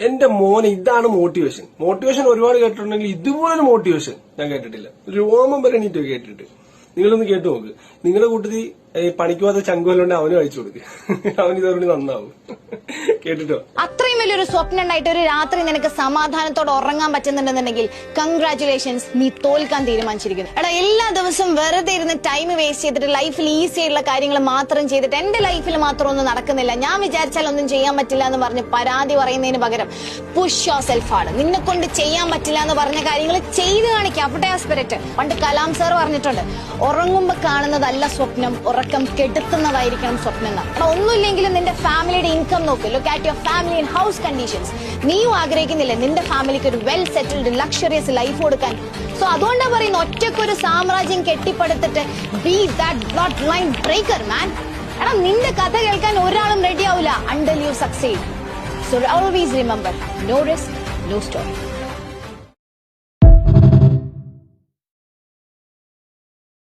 എന്റെ മോനെ ഇതാണ് മോട്ടിവേഷൻ മോട്ടിവേഷൻ ഒരുപാട് കേട്ടിട്ടുണ്ടെങ്കിൽ ഇതുപോലൊരു മോട്ടിവേഷൻ ഞാൻ കേട്ടിട്ടില്ല. രോമം വരെ എണീറ്റോ കേട്ടിട്ട്. നിങ്ങളൊന്ന് കേട്ടു നോക്ക്. നിങ്ങളുടെ കൂട്ടത്തിൽ ഈ പണിക്ക് പോകാത്ത ചങ്കുവല്ലോണ്ട് അവന് അയച്ചു കൊടുക്കും. അവന് ഇതോടെ നന്നാവും. കേട്ടിട്ടോ? അത്രയും വലിയൊരു സ്വപ്നം ഉണ്ടായിട്ട് ഒരു രാത്രി നിനക്ക് സമാധാനത്തോടെ ഉറങ്ങാൻ പറ്റുന്നുണ്ടെന്നുണ്ടെങ്കിൽ കൺഗ്രാറ്റുലേഷൻസ് നീ തോൽക്കാൻ തീരുമാനിച്ചിരിക്കുന്നു. എടാ എല്ലാ ദിവസവും വെറുതെ ഇരുന്ന് ടൈം വേസ്റ്റ് ചെയ്തിട്ട് ലൈഫിൽ ഈസി ആയിട്ടുള്ള കാര്യങ്ങൾ മാത്രം ചെയ്തിട്ട് എന്റെ ലൈഫിൽ മാത്രം ഒന്നും നടക്കുന്നില്ല. ഞാൻ വിചാരിച്ചാൽ ഒന്നും ചെയ്യാൻ പറ്റില്ല എന്ന് പറഞ്ഞ് പരാതി പറയുന്നതിന് പകരം പുഷ് യോ സെൽഫ് ആണ്. നിന്നെ കൊണ്ട് ചെയ്യാൻ പറ്റില്ല എന്ന് പറഞ്ഞ കാര്യങ്ങൾ ചെയ്ത് കാണിക്കുക അവിടെ ആ സ്പിരിറ്റ് പണ്ട് കലാം സാർ പറഞ്ഞിട്ടുണ്ട് ഉറങ്ങുമ്പോ കാണുന്നതല്ല സ്വപ്നം ഉറക്കം കെടുത്തുന്നതായിരിക്കണം സ്വപ്നം എന്ന്. എടാ ഒന്നുമില്ലെങ്കിലും നിന്റെ ഫാമിലിയുടെ ഇൻകം നോക്ക്. Look at your family and house conditions നീയും ആഗ്രഹിക്കുന്നില്ല നിന്റെ ഫാമിലിക്ക് ഒരു വെൽ സെറ്റിൽഡ് ലക്ഷറിയസ് ലൈഫ് കൊടുക്കാൻ? സോ അതുകൊണ്ടാ പറയുന്ന ഒറ്റക്കൊരു സാമ്രാജ്യം കെട്ടിപ്പടുത്തിട്ട് be that blood line breaker man എടാ നിന്റെ കഥ കേൾക്കാൻ ഒരാളും റെഡി ആവില്ല until you succeed so always remember no risk no story